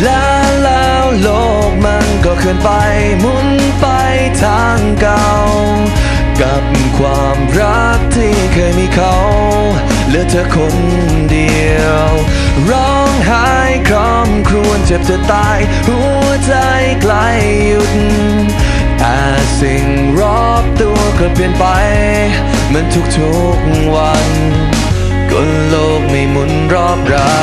และแล้วโลกมันก็เคลื่อนไปหมุนไปทางเก่า กับความรักที่เคยมีเขาเหลือเธอคนเดียว ร้องไห้คร่ำครวญเจ็บจะตาย หัวใจใกล้หยุดแต่สิ่งรอบตัวก็เปลี่ยนไปมือนทุกๆวันก็โลกไม่หมุนรอบเรา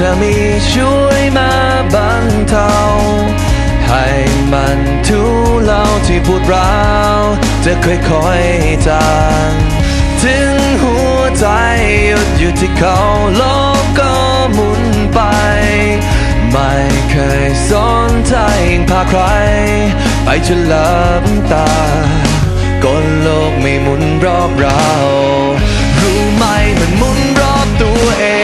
ธอมีช่วยมาบังเทาให้มันทุเลาที่พูดร้าว จะค่อยๆจางถึงหัวใจหยุดอยู่ที่เขาโลกก็หมุนไป ไม่เคยสนใจพาใคร ไปจนลับตาก็โลกไม่หมุนรอบเรา รู้ไหมมันหมุนรอบตัวเอง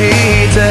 มั